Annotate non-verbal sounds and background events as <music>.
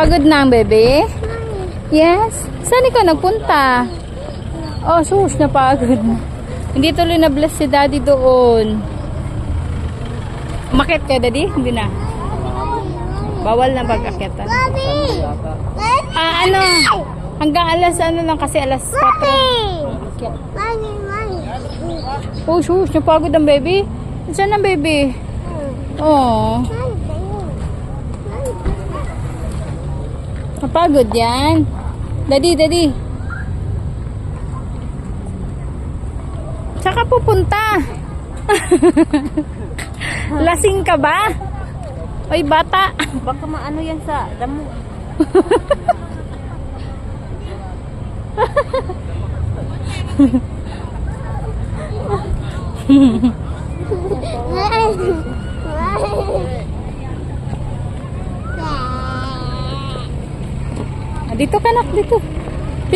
Pagod na ang bebe? Yes? Saan ikaw nagpunta? Oh, sus, napagod na. Hindi tuloy na bless si daddy doon. Umakit ka, daddy? Hindi na. Bawal na pag-akit. ah. Ah, ano? Hanggang alas ano lang kasi alas 4. Akyat. Oh, sus, napagod ang baby. Saan ang baby? Oh, napagod yan. Daddy, daddy. Saka pupunta. <laughs> Lasing ka ba? Oy, bata. Baka maano yan sa damo. Ah, <laughs> <laughs> Dito ka nak, dito.